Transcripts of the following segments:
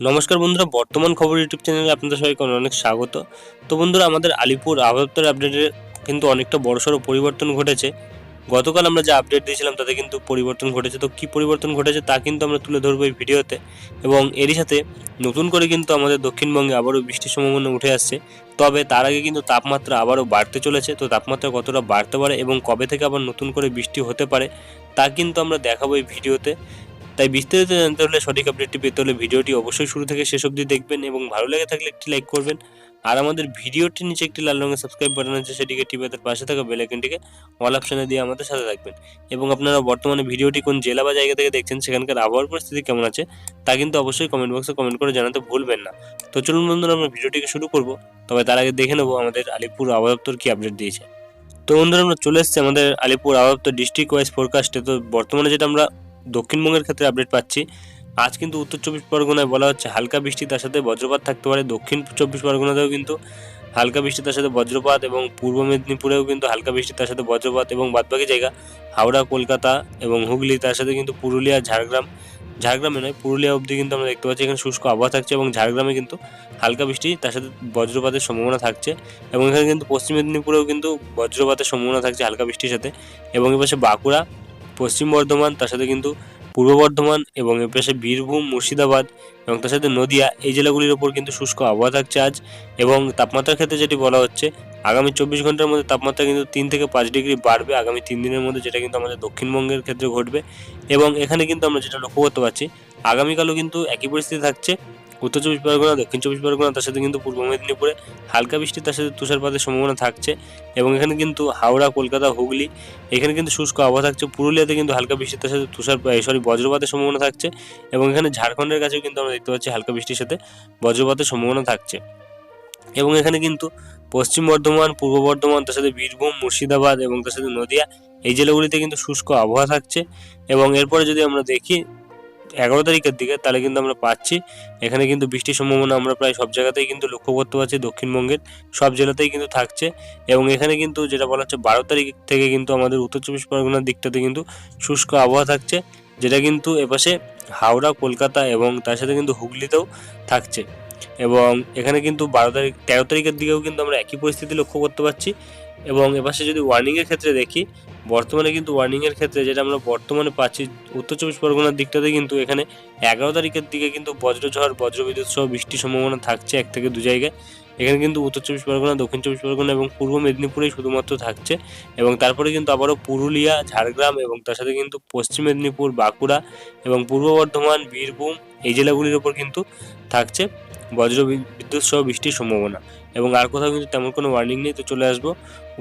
নমস্কার বন্ধুরা, বর্তমান খবর ইউটিউব চ্যানেলে আপনাদের সবাইকে অনেক স্বাগত। তো বন্ধুরা, আমাদের আলিপুর আবহাওয়ার আপডেটে কিন্তু অনেকটা বড়সড় পরিবর্তন ঘটেছে। গতকাল আমরা যে আপডেট দিয়েছিলাম, তাতে কিন্তু পরিবর্তন ঘটেছে। তো কী পরিবর্তন ঘটেছে, তা কিন্তু আমরা তুলে ধরবো এই ভিডিওতে। এবং এরই সাথে নতুন করে কিন্তু আমাদের দক্ষিণবঙ্গে আবারও বৃষ্টির সম্ভাবনা উঠে আসছে। তবে তার আগে কিন্তু তাপমাত্রা আবারও বাড়তে চলেছে। তো তাপমাত্রা কতটা বাড়তে পারে এবং কবে থেকে আবার নতুন করে বৃষ্টি হতে পারে, তা কিন্তু আমরা দেখাবো এই ভিডিওতে। তাই বিস্তারিত জানতে হলে সঠিক আপডেটটি পেতে হলে ভিডিওটি অবশ্যই শুরু থেকে শেষ অবধি দেখবেন এবং ভালো লেগে থাকলে একটি লাইক করবেন। আর আমাদের ভিডিওটির নিচে একটি লাল রঙের সাবস্ক্রাইব বাটন আছে, সেটিকে টিপে তার পাশে থাকা বেল আইকনটিকে অল অপশনে দিয়ে আমাদের সাথে থাকবেন। এবং আপনারা বর্তমানে ভিডিওটি কোন জেলা বা জায়গা থেকে দেখছেন, সেখানকার আবহাওয়ার পরিস্থিতি কেমন আছে, তা কিন্তু অবশ্যই কমেন্ট বক্সে কমেন্ট করে জানাতে ভুলবেন না। তো চলুন বন্ধুরা, আমরা ভিডিওটিকে শুরু করব। তবে তার আগে দেখে নেব আমাদের আলিপুর আবহাওয়া দপ্তর কী আপডেট দিয়েছে। তো বন্ধুরা, আমরা চলে এসেছি আমাদের আলিপুর আবহাওয়া দপ্তর ডিস্ট্রিক্ট ওয়াইজ ফোরকাস্টে তো বর্তমানে যেটা আমরা দক্ষিণবঙ্গের ক্ষেত্রে আপডেট পাচ্ছি। আজ কিন্তু উত্তর চব্বিশ পরগনায় বলা হচ্ছে হালকা বৃষ্টি তার সাথে বজ্রপাত থাকতে পারে। দক্ষিণ চব্বিশ পরগনাতেও কিন্তু হালকা বৃষ্টি তার সাথে বজ্রপাত এবং পূর্ব মেদিনীপুরেও কিন্তু হালকা বৃষ্টি তার সাথে বজ্রপাত এবং বাদবাকি জায়গা হাওড়া, কলকাতা এবং হুগলি, তার সাথে কিন্তু পুরুলিয়া, ঝাড়গ্রাম, ঝাড়গ্রামে নয়, পুরুলিয়া অবধি কিন্তু আমরা দেখতে পাচ্ছি এখানে শুষ্ক আবহাওয়া থাকছে এবং ঝাড়গ্রামে কিন্তু হালকা বৃষ্টি তার সাথে বজ্রপাতের সম্ভাবনা থাকছে এবং এখানে কিন্তু পশ্চিম মেদিনীপুরেও কিন্তু বজ্রপাতের সম্ভাবনা থাকছে হালকা বৃষ্টির সাথে এবং এপাশে বাঁকুড়া পশ্চিম বর্ধমান, তার সাথে কিন্তু পূর্ব বর্ধমান এবং এর পাশে বীরভূম, মুর্শিদাবাদ এবং তার সাথে নদিয়া, এই জেলাগুলির ওপর কিন্তু শুষ্ক আবহাওয়া থাকছে আজ এবং তাপমাত্রার ক্ষেত্রে যেটি বলা হচ্ছে, আগামী চব্বিশ ঘণ্টার মধ্যে তাপমাত্রা কিন্তু তিন থেকে পাঁচ ডিগ্রি বাড়বে আগামী তিন দিনের মধ্যে, যেটা কিন্তু আমাদের দক্ষিণবঙ্গের ক্ষেত্রে ঘটবে এবং এখানে কিন্তু আমরা যেটা লক্ষ্য করতে পারছি, আগামীকালও কিন্তু একই পরিস্থিতি থাকছে। উত্তর চব্বিশ পরগনা, দক্ষিণ চব্বিশ পরগনা, তার সাথে কিন্তু পূর্ব মেদিনীপুরে হালকা বৃষ্টি, তার সাথে তুষারপাতের সম্ভাবনা থাকছে এবং এখানে কিন্তু হাওড়া, কলকাতা, হুগলি, এখানে কিন্তু শুষ্ক আবহাওয়া থাকছে। পুরুলিয়াতে কিন্তু হালকা বৃষ্টির, তার সাথে তুষার সরি বজ্রপাতের সম্ভাবনা থাকছে এবং এখানে ঝাড়খণ্ডের কাছেও কিন্তু আমরা দেখতে পাচ্ছি হালকা বৃষ্টির সাথে বজ্রপাতের সম্ভাবনা থাকছে। এবং এখানে কিন্তু পশ্চিম বর্ধমান, পূর্ব বর্ধমান, তার সাথে বীরভূম, মুর্শিদাবাদ এবং তার সাথে নদিয়া, এই জেলাগুলিতে কিন্তু শুষ্ক আবহাওয়া থাকছে এবং এরপরে যদি আমরা দেখি এগারো তারিখের দিকে, তাহলে কিন্তু আমরা পাচ্ছি। এখানে কিন্তু বৃষ্টির সম্ভাবনা আমরা প্রায় সব জায়গাতেই কিন্তু লক্ষ্য করতে পারছি, দক্ষিণবঙ্গের সব জেলাতেই কিন্তু থাকছে। এবং এখানে কিন্তু যেটা বলা হচ্ছে, বারো তারিখ থেকে কিন্তু আমাদের উত্তর চব্বিশ পরগনার দিকটাতে কিন্তু শুষ্ক আবহাওয়া থাকছে, যেটা কিন্তু এপাশে হাওড়া, কলকাতা এবং তার সাথে কিন্তু হুগলিতেও থাকছে। এবং এখানে কিন্তু বারো তারিখ, তেরো তারিখের দিকেও কিন্তু আমরা একই পরিস্থিতি লক্ষ্য করতে পারছি। এবং এপাশে যদি ওয়ার্নিংয়ের ক্ষেত্রে দেখি বর্তমানে কিন্তু ওয়ার্নিংয়ের ক্ষেত্রে যেটা আমরা বর্তমানে পাচ্ছি, উত্তর চব্বিশ পরগনার দিকটাতে কিন্তু এখানে এগারো তারিখের দিকে কিন্তু বজ্রঝড়, বজ্রবিদ্যুৎ সহ বৃষ্টির সম্ভাবনা থাকছে এক থেকে দু জায়গায়। এখানে কিন্তু উত্তর চব্বিশ পরগনা, দক্ষিণ চব্বিশ পরগনা এবং পূর্ব মেদিনীপুরেই শুধুমাত্র থাকছে এবং তারপরে কিন্তু আবারও পুরুলিয়া, ঝাড়গ্রাম এবং তার সাথে কিন্তু পশ্চিম মেদিনীপুর, বাঁকুড়া এবং পূর্ব বর্ধমান, বীরভূম এই জেলাগুলির ওপর কিন্তু থাকছে বজ্র বিদ্যুৎ সহ বৃষ্টির সম্ভাবনা এবং আর কোথাও কিন্তু তেমন কোনো ওয়ার্নিং নেই। তো চলে আসব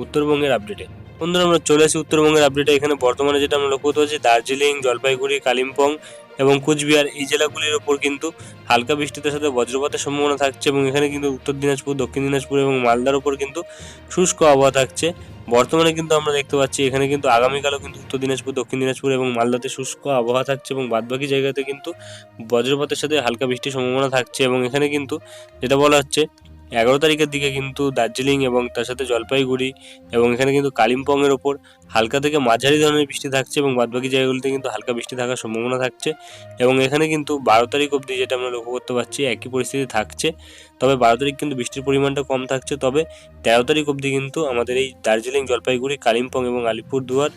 উত্তরবঙ্গের আপডেটে বন্ধুরা, আমরা চলে আসি উত্তরবঙ্গের আপডেটে এখানে বর্তমানে যেটা আমরা লক্ষ্য করতে পারছি, দার্জিলিং, জলপাইগুড়ি, কালিম্পং এবং কুচবিহার, এই জেলাগুলির ওপর কিন্তু হালকা বৃষ্টিতে সাথে বজ্রপাতের সম্ভাবনা থাকছে এবং এখানে কিন্তু উত্তর দিনাজপুর, দক্ষিণ দিনাজপুর এবং মালদার ওপর কিন্তু শুষ্ক আবহাওয়া থাকছে। বর্তমানে কিন্তু আমরা দেখতে পাচ্ছি, এখানে কিন্তু আগামীকালও কিন্তু উত্তর দিনাজপুর, দক্ষিণ দিনাজপুর এবং মালদাতে শুষ্ক আবহাওয়া থাকছে এবং বাদবাকি জায়গাতে কিন্তু বজ্রপাতের সাথে হালকা বৃষ্টির সম্ভাবনা থাকছে এবং এখানে কিন্তু যেটা বলা হচ্ছে এগারো তারিখের দিকে কিন্তু দার্জিলিং এবং তার সাথে জলপাইগুড়ি এবং এখানে কিন্তু কালিম্পংয়ের ওপর হালকা থেকে মাঝারি ধরনের বৃষ্টি থাকছে এবং বাদবাকি জায়গাগুলিতে কিন্তু হালকা বৃষ্টি থাকার সম্ভাবনা থাকছে এবং এখানে কিন্তু বারো তারিখ অবধি যেটা আমরা লক্ষ্য করতে পারছি একই পরিস্থিতি থাকছে। তবে বারো তারিখ কিন্তু বৃষ্টির পরিমাণটা কম থাকছে। তবে তেরো তারিখ অবধি কিন্তু আমাদের এই দার্জিলিং, জলপাইগুড়ি, কালিম্পং এবং আলিপুরদুয়ার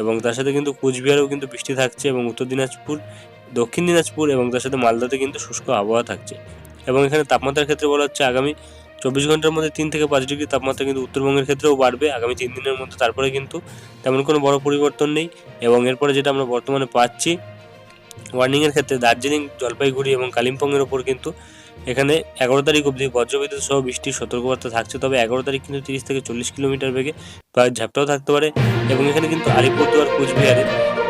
এবং তার সাথে কিন্তু কুচবিহারেও কিন্তু বৃষ্টি থাকছে এবং উত্তর দিনাজপুর, দক্ষিণ দিনাজপুর এবং তার সাথে মালদাতে কিন্তু শুষ্ক আবহাওয়া থাকছে। এবং এখানে তাপমাত্রার ক্ষেত্রে বলা হচ্ছে আগামী চব্বিশ ঘণ্টার মধ্যে তিন থেকে পাঁচ ডিগ্রি তাপমাত্রা কিন্তু উত্তরবঙ্গের ক্ষেত্রেও বাড়বে। আগামী তিন দিনের মধ্যে তারপরে কিন্তু তেমন কোনো বড় পরিবর্তন নেই এবং এরপরে যেটা আমরা বর্তমানে পাচ্ছি, ওয়ার্নিংয়ের ক্ষেত্রে দার্জিলিং, জলপাইগুড়ি এবং কালিম্পংয়ের ওপর কিন্তু এখানে এগারো তারিখ অবধি বজ্রবিদ্যুৎ সহ বৃষ্টির সতর্কবার্তা থাকছে। তবে এগারো তারিখ কিন্তু তিরিশ থেকে চল্লিশ কিলোমিটার বেগে প্রায় ঝাপটাও থাকতে পারে এবং এখানে কিন্তু আলিপুরদুয়ার, কুচবিহারে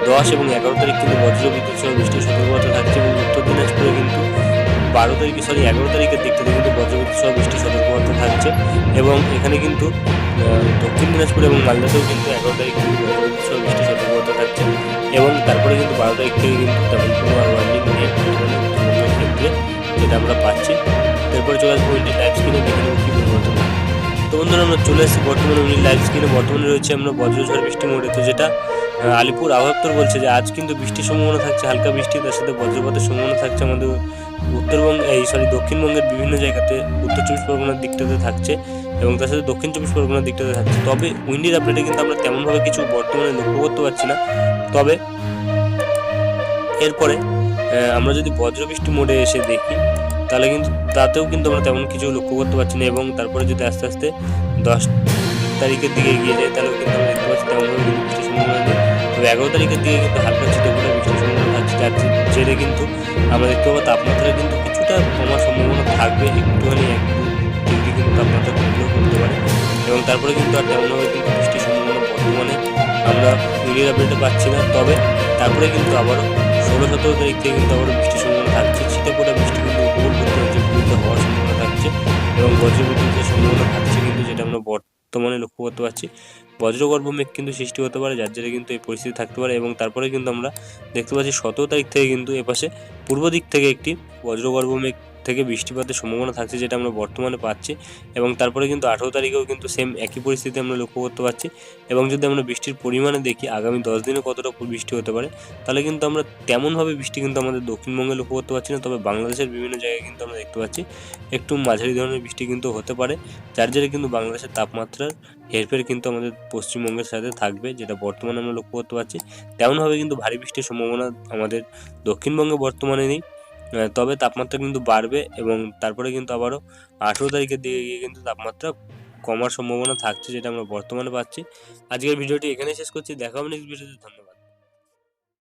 দশ এবং এগারো তারিখ কিন্তু বজ্রবিদ্যুৎ সহ বৃষ্টির সতর্কবার্তা থাকছে এবং উত্তর দিনাজপুরে কিন্তু বারো তারিখে সরি এগারো তারিখের দিক থেকে কিন্তু বজ্রবিদ্যুৎ সহ বৃষ্টির সতর্কবার্তা থাকছে এবং এখানে কিন্তু দক্ষিণ দিনাজপুর এবং মালদাতেও কিন্তু এগারো তারিখ থেকে বজ্রবিদ্যুৎ সহ বৃষ্টির সতর্কবার্তা থাকছে এবং তারপরে কিন্তু বারো তারিখ থেকে কিন্তু তেমন কোনো ওয়ার্নিং নেই ক্ষেত্রে যেটা আমরা পাচ্ছি। এরপরে চলে আসব ইন্ডিয়ান লাইভ স্ক্রিনে দেখে নেব কী পরিবর্তন তো বন্ধুরা, আমরা চলে এসেছি বর্তমানে উনি লাইভ স্ক্রিনে বর্তমানে রয়েছে আমরা বজ্রঝড় বৃষ্টি মোড়ে। তো যেটা আলিপুর আবহাওয়া বলছে যে আজ কিন্তু বৃষ্টির সম্ভাবনা থাকছে, হালকা বৃষ্টি, তার সাথে বজ্রপাতের সম্ভাবনা থাকছে আমাদের উত্তরবঙ্গ, এই সরি দক্ষিণবঙ্গের বিভিন্ন জায়গাতে উত্তর চব্বিশ পরগনার দিকটাতে থাকছে এবং তার সাথে দক্ষিণ চব্বিশ পরগনার দিকটাতে থাকছে। তবে উইন্ডির আপডেটে কিন্তু আমরা তেমনভাবে কিছু বর্তমানে লক্ষ্য করতে পারছি না। তবে এরপরে আমরা যদি বজ্রবৃষ্টি মোডে এসে দেখি, তাহলে কিন্তু তাতেও কিন্তু আমরা তেমন কিছু লক্ষ্য করতে পারছি না এবং তারপরে যদি আস্তে আস্তে দশ তারিখের দিকে এগিয়ে যায়, তাহলেও কিন্তু আমরা দেখতে পাচ্ছি তেমনভাবে বৃষ্টির সম্ভাবনা নেই। তবে এগারো তারিখের দিকে কিন্তু হালকা ছিটে বৃষ্টির সম্ভাবনা থাকছে জে- জেরে কিন্তু আমরা দেখতে পাবো তাপমাত্রা কিন্তু কিছুটা কমার সম্ভাবনা থাকবে একটুখানি এক ডিগ্রি কিন্তু তাপমাত্রা কমলেও কমতে পারে। এবং তারপরে কিন্তু আর তেমনভাবে কিন্তু বৃষ্টির সম্ভাবনা বর্তমানে আমরা মিডিয়ার আপডেটে পাচ্ছি না। তবে তারপরে কিন্তু আবারও ষোলো সতেরো তারিখ থেকে কিন্তু আবারও বৃষ্টির সম্ভাবনা থাকছে। ছিটে পড়ে বৃষ্টি কিন্তু উপকূলবর্তী অঞ্চলগুলিতে হওয়ার সম্ভাবনা থাকছে এবং বজ্রবিদ্যুতের সম্ভাবনা থাকছে। বর্তমানে লক্ষ্য করতে পারছি। বজ্রগর্ভ মেঘ কিন্তু সৃষ্টি হতে পারে, যার জেরে কিন্তু এই পরিস্থিতি থাকতে পারে এবং তারপরে কিন্তু আমরা দেখতে পাচ্ছি সতেরো তারিখ থেকে কিন্তু এপাশে পূর্ব দিক থেকে একটি বজ্রগর্ভ মেঘ থেকে বৃষ্টিপাতের সম্ভাবনা থাকছে যেটা আমরা বর্তমানে পাচ্ছি এবং তারপরে কিন্তু আঠেরো তারিখেও কিন্তু সেম একই পরিস্থিতি আমরা লক্ষ্য করতে পারছি এবং যদি আমরা বৃষ্টির পরিমাণে দেখি আগামী দশ দিনে কতটা বৃষ্টি হতে পারে, তাহলে কিন্তু আমরা তেমনভাবে বৃষ্টি কিন্তু আমাদের দক্ষিণবঙ্গে লক্ষ্য করতে পারছি না, তবে বাংলাদেশের বিভিন্ন জায়গায় কিন্তু আমরা দেখতে পাচ্ছি একটু মাঝারি ধরনের বৃষ্টি কিন্তু হতে পারে, যার জেরে কিন্তু বাংলাদেশের তাপমাত্রার হেরফের কিন্তু আমাদের পশ্চিমবঙ্গের সাথে থাকবে যেটা বর্তমানে আমরা লক্ষ্য করতে পারছি। তেমনভাবে কিন্তু ভারী বৃষ্টির সম্ভাবনা আমাদের দক্ষিণবঙ্গে বর্তমানে নেই তবে তাপমাত্রা কিন্তু বাড়বে এবং তারপরে কিন্তু আবারও আঠেরো তারিখের দিকে গিয়ে কিন্তু তাপমাত্রা কমার সম্ভাবনা থাকছে, যেটা আমরা বর্তমানে পাচ্ছি। আজকের ভিডিওটি এখানে শেষ করছি। দেখা হবে নেক্সট ভিডিওতে ধন্যবাদ।